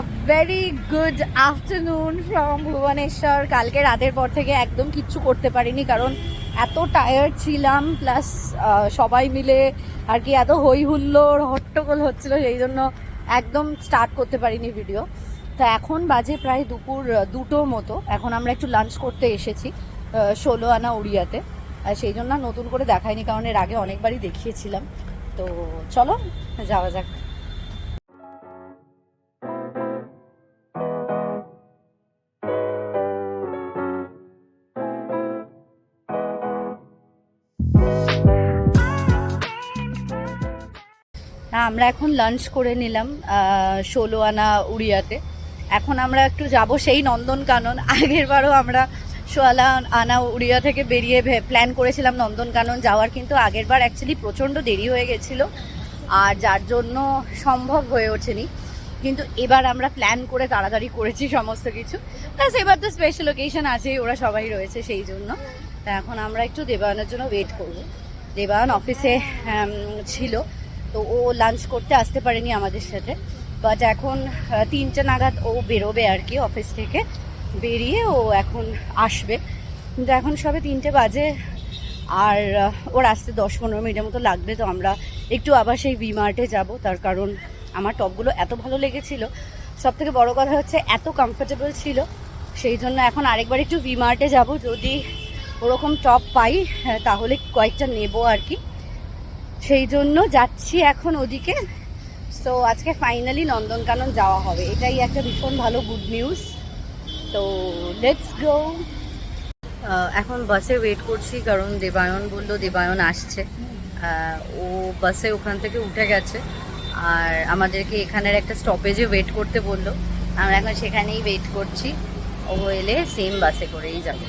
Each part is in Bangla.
Very good afternoon from Bhubaneswar কালকে রাতের পর থেকে একদম কিচ্ছু করতে পারিনি, কারণ এত টায়ার্ড ছিলাম প্লাস সবাই মিলে আর কি এত হই হুল্লোড় হট্টগোল হচ্ছিল, সেই জন্য একদম স্টার্ট করতে পারিনি ভিডিও তো এখন বাজে প্রায় দুপুর দুটো মতো। এখন আমরা একটু লাঞ্চ করতে এসেছি ষোলো আনা উড়িয়াতে। আর সেই জন্য নতুন করে দেখাইনি, কারণ এর আগে অনেকবারই দেখিয়েছিলাম। তো চলো, যাওয়া যাক। আমরা এখন লাঞ্চ করে নিলাম ষোলো আনা উড়িয়াতে। এখন আমরা একটু যাব সেই নন্দনকানন। আগের বারও আমরা ষোলা আনা উড়িয়া থেকে বেরিয়ে প্ল্যান করেছিলাম নন্দনকানন যাওয়ার, কিন্তু আগের বার অ্যাকচুয়ালি প্রচণ্ড দেরি হয়ে গেছিল আর যার জন্য সম্ভব হয়ে ওঠেনি। কিন্তু এবার আমরা প্ল্যান করে তাড়াতাড়ি করেছি সমস্ত কিছু। প্লাস এবার তো স্পেশাল লোকেশন আছেই, ওরা সবাই রয়েছে সেই জন্য। তা এখন আমরা একটু দেবায়নের জন্য ওয়েট করব। দেবায়ন অফিসে ছিল। তো ও লাঞ্চ করতে আসতে পারেনি আমাদের সাথে। বাট এখন তিনটে নাগাদ ও বেরোবে আর কি অফিস থেকে। বেরিয়ে ও এখন আসবে। কিন্তু এখন সবে তিনটে বাজে। আর ওর আসতে দশ পনেরো মিনিটের মতো লাগবে। তো আমরা একটু আবার সেই ভি মার্টে যাব। তার কারণ আমার টপগুলো এত ভালো লেগেছিল। সব থেকে বড়ো কথা হচ্ছে, এত কমফোর্টেবল ছিল। সেই জন্য এখন আরেকবার একটু ভি মার্টে যাব। যদি ওরকম টপ পাই তাহলে কয়েকটা নেব আর কি। সেই জন্য যাচ্ছি এখন ওদিকে। তো আজকে ফাইনালি নন্দনকানন যাওয়া হবে। এটাই একটা ভীষণ ভালো গুড নিউজ তো লেটস গো এখন বাসে ওয়েট করছি, কারণ দেবায়ন বলল, দেবায়ন আসছে। ও বাসে ওখান থেকে উঠে গেছে। আর আমাদেরকে এখানের একটা স্টপেজে ওয়েট করতে বলল। আমরা এখন সেখানেই ওয়েট করছি। ও এলে সেম বাসে করেই যাবে।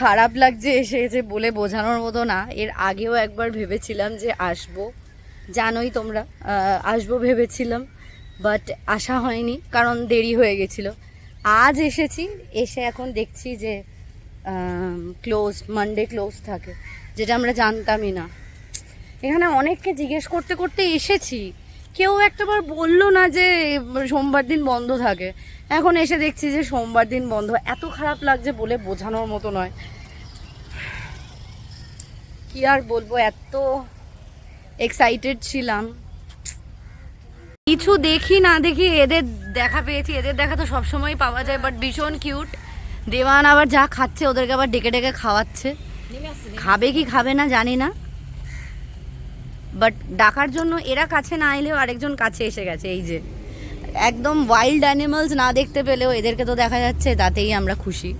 খারাপ লাগছে এসে যে বলে বোঝানোর মতো না। এর আগেও একবার ভেবেছিলাম যে আসব। জানোই তোমরা আসব ভেবেছিলাম বাট আসা হয়নি, কারণ দেরি হয়ে গেছিল। আজ এসেছি, এসে এখন দেখছি যে ক্লোজ মানডে ক্লোজ থাকে, যেটা আমরা জানতামই না। এখানে অনেককে জিজ্ঞেস করতে করতে এসেছি। কেউ একটাবার বলল না যে সোমবার দিন বন্ধ থাকে। এখন এসে দেখছি যে সোমবার দিন বন্ধ। এত খারাপ লাগছে বলে বোঝানোর মতো নয়। কি আর বলব, এত এক্সাইটেড ছিলাম। কিছু দেখি না দেখি এদের দেখা পেয়েছি। এদের দেখা তো সবসময় পাওয়া যায় বাট ভীষণ কিউট দেওয়ান আবার যা খাচ্ছে, ওদেরকে আবার ডেকে ডেকে খাওয়াচ্ছে। খাবে কি খাবে না জানি না। বাট ডাকার জন্য এরা কাছে না এলেও আরেকজন কাছে এসে গেছে, এই যে। একদম ওয়াইল্ড অ্যানিমালস না দেখতে পেলেও এদেরকে তো দেখা যাচ্ছে, তাতেই আমরা খুশি।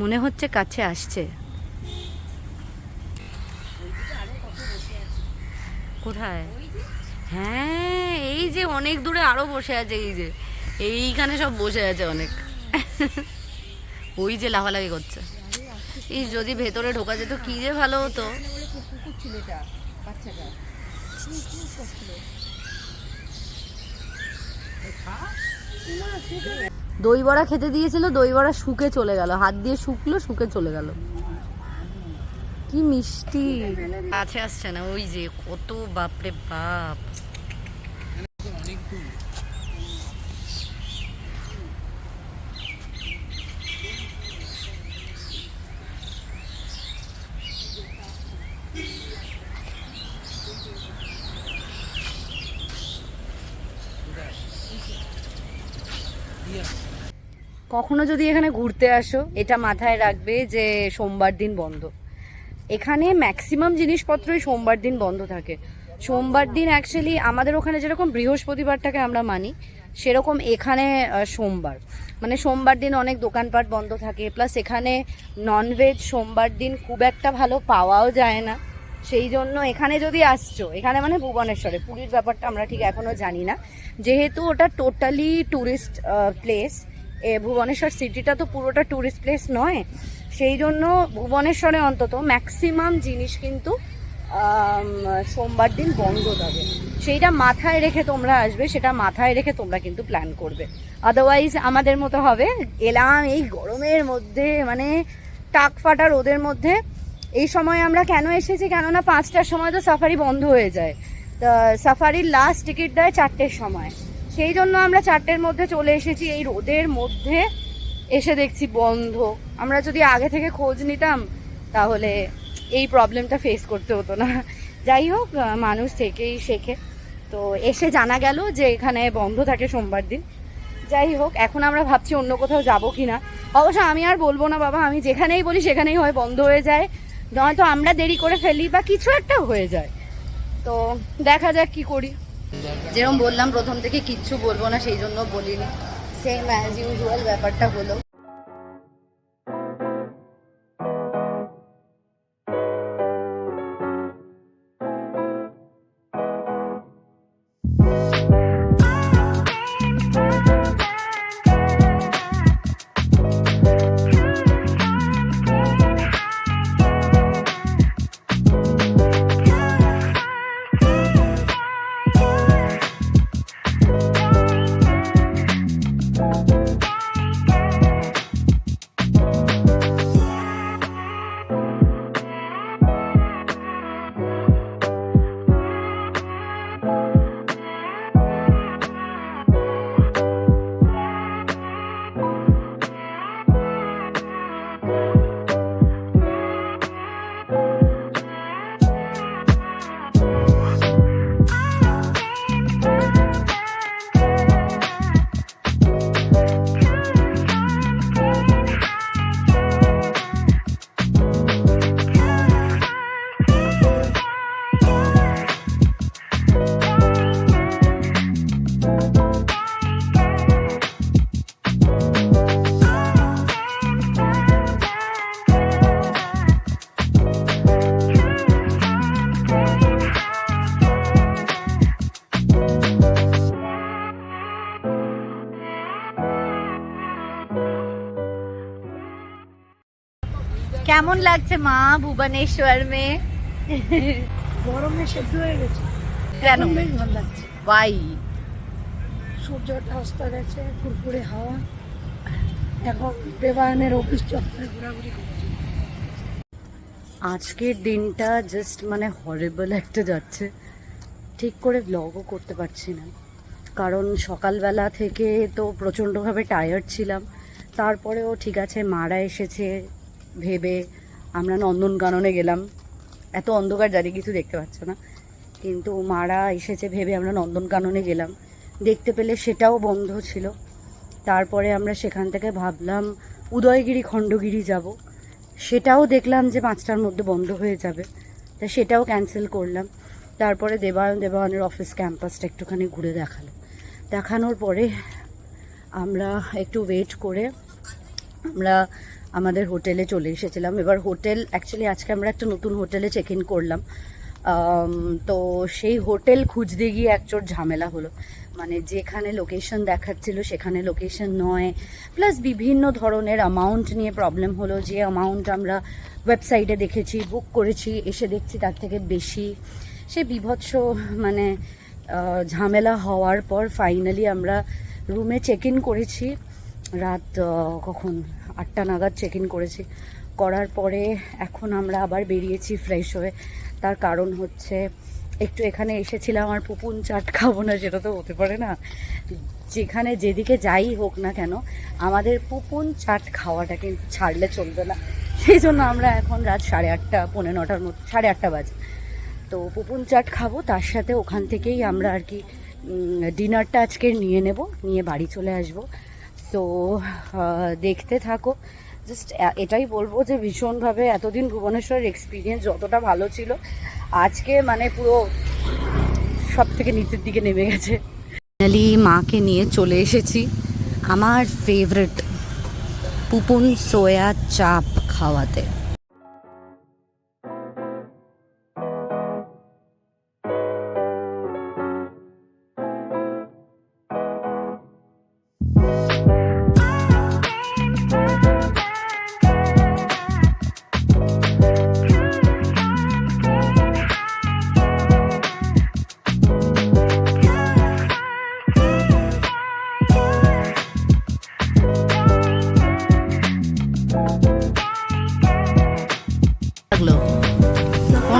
মনে হচ্ছে কাছে আসছে। কোথায়? হ্যাঁ এই যে অনেক দূরে আরও বসে আছে, এই যে। এইখানে সব বসে আছে অনেক। ওই যে লাফালাফি করছে। এই যদি ভেতরে ঢোকা যেত, কি যে ভালো হতো। দই বড়া খেতে দিয়েছিল দই বড়া শুকে চলে গেল। হাত দিয়ে শুকলো, শুকে চলে গেল। কি মিষ্টি। কাছে আসছে না, ওই যে, কত বাপরে বাপ। কখনো যদি এখানে ঘুরতে আসো, এটা মাথায় রাখবে যে সোমবার দিন বন্ধ। এখানে ম্যাক্সিমাম জিনিসপত্রই সোমবার দিন বন্ধ থাকে। সোমবার দিন অ্যাকচুয়ালি আমাদের ওখানে যেরকম বৃহস্পতিবারটাকে আমরা মানি, সেরকম এখানে সোমবার। মানে সোমবার দিন অনেক দোকানপাট বন্ধ থাকে প্লাস এখানে ননভেজ সোমবার দিন খুব একটা ভালো পাওয়াও যায় না। সেই জন্য এখানে যদি আসছো, এখানে মানে ভুবনেশ্বরে, পুরীর ব্যাপারটা আমরা ঠিক এখনও জানি না। যেহেতু ওটা টোটালি ট্যুরিস্ট প্লেস এ ভুবনেশ্বর সিটিটা তো পুরোটা ট্যুরিস্ট প্লেস নয়, সেই জন্য ভুবনেশ্বরে অন্তত ম্যাক্সিমাম জিনিস কিন্তু সোমবার দিন বন্ধ থাকে। সেইটা মাথায় রেখে তোমরা আসবে, সেটা মাথায় রেখে তোমরা কিন্তু প্ল্যান করবে। আদারওয়াইজ আমাদের মতো হবে, এলাম এই গরমের মধ্যে মানে টাক ফাটা রোদের মধ্যে এই সময় আমরা কেন এসেছি? কেননা পাঁচটার সময় তো সাফারি বন্ধ হয়ে যায়। তা সাফারির লাস্ট টিকিট দেয় চারটের সময়। সেই জন্য আমরা চারটের মধ্যে চলে এসেছি। এই রোদের মধ্যে এসে দেখছি বন্ধ। আমরা যদি আগে থেকে খোঁজ নিতাম, তাহলে এই প্রবলেমটা ফেস করতে হতো না। যাই হোক মানুষ থেকেই শেখে। তো এসে জানা গেল যে এখানে বন্ধ থাকে সোমবার দিন। যাই হোক, এখন আমরা ভাবছি অন্য কোথাও যাব কি না অবশ্য আমি আর বলব না বাবা, আমি যেখানেই বলি সেখানেই হয় বন্ধ হয়ে যায়। নয়তো আমরা দেরি করে ফেলি বা কিছু একটা হয়ে যায়। তো দেখা যাক কি করি। যেরকম বললাম, প্রথম থেকে কিচ্ছু বলব না, সেই জন্য বলিনি। সেম অ্যাজ ইউজুয়াল ব্যাপারটা হলো। কেমন লাগছে মা ভুবনেশ্বর মে? গরমে সেদ্ধ হয়ে গেছে। কেন? বেশ ভালো লাগছে। বাই সূর্যটা অস্ত গেছে ফুরফুরে হাওয়া। এখন দেবায়নের অফিস চত্বরে ঘোরাঘুরি করছি। আজকের দিনটা জাস্ট মানে হরেবল একটা যাচ্ছে। ঠিক করে ব্লগও করতে পারছি না। কারণ সকালবেলা থেকে তো প্রচণ্ডভাবে টায়ার্ড ছিলাম। তারপরেও ঠিক আছে মারা এসেছে ভেবে আমরা নন্দনকাননে গেলাম। এত অন্ধকার জানি কিছু দেখতে পাচ্ছ না। কিন্তু মারা এসেছে ভেবে আমরা নন্দনকাননে গেলাম। দেখতে পেলে সেটাও বন্ধ ছিল। তারপরে আমরা সেখান থেকে ভাবলাম, উদয়গিরি, খণ্ডগিরি যাব। সেটাও দেখলাম যে পাঁচটার মধ্যে বন্ধ হয়ে যাবে। তা সেটাও ক্যান্সেল করলাম। তারপরে দেবায়ন, দেবায়নের অফিস ক্যাম্পাসটা একটুখানি ঘুরে দেখাল। দেখানোর পরে আমরা একটু ওয়েট করে আমরা আমাদের হোটেলে চলে এসেছিলাম। এবার হোটেল অ্যাকচুয়ালি আজকে আমরা একটা নতুন হোটেলে চেক ইন করলাম তো সেই হোটেল খুঁজতে গিয়ে একচোট ঝামেলা হলো। মানে যেখানে লোকেশন দেখাচ্ছিল সেখানে লোকেশন নয়। প্লাস বিভিন্ন ধরনের অ্যামাউন্ট নিয়ে প্রবলেম হলো। যে অ্যামাউন্ট আমরা ওয়েবসাইটে দেখেছি বুক করেছি, এসে দেখছি তার থেকে বেশি। সে বিভৎস মানে ঝামেলা হওয়ার পর ফাইনালি আমরা রুমে চেক ইন করেছি। রাত কখন? আটটা নাগাদ চেক ইন করেছি। করার পরে এখন আমরা আবার বেরিয়েছি ফ্রেশ হয়ে। তার কারণ হচ্ছে একটু এখানে এসেছিলাম, আর পুপুন চাট খাব না সেটা তো হতে পারে না। যেখানে যেদিকে যাই হোক না কেন, আমাদের পুপুন চাট খাওয়াটা কিন্তু ছাড়লে চলবে না। সেই জন্য আমরা এখন রাত সাড়ে আটটা, পৌনে নটার মতো সাড়ে আটটা বাজে। তো পুপুন চাট খাব, তার সাথে ওখান থেকেই আমরা আর কি ডিনারটা আজকে নিয়ে নেব, নিয়ে বাড়ি চলে আসব। তো দেখতে থাকো। জাস্ট এটাই বলব যে ভীষণভাবে এতদিন ভুবনেশ্বরের এক্সপিরিয়েন্স যতটা ভালো ছিল, আজকে মানে পুরো সব থেকে নিচের দিকে নেমে গেছে। ফাইনালি মাকে নিয়ে চলে এসেছি। আমার ফেভারিট পুপুন সোয়া চাপ খাওয়াতে।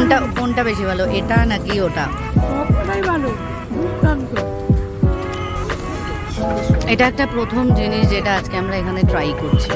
কোনটা কোনটা বেশি ভালো এটা নাকি ওটা? সবটাই ভালো দুর্দান্ত। এটা একটা প্রথম জিনিস যেটা আজকে আমরা এখানে ট্রাই করছি।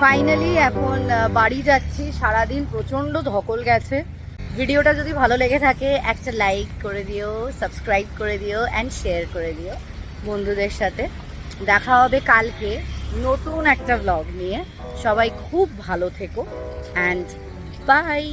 ফাইনালি এখন বাড়ি যাচ্ছি। সারাদিন প্রচণ্ড ধকল গেছে। ভিডিওটা যদি ভালো লেগে থাকে, একটা লাইক করে দিও সাবস্ক্রাইব করে দিও অ্যান্ড শেয়ার করে দিও বন্ধুদের সাথে। দেখা হবে কালকে নতুন একটা ব্লগ নিয়ে। সবাই খুব ভালো থেকো অ্যান্ড বাই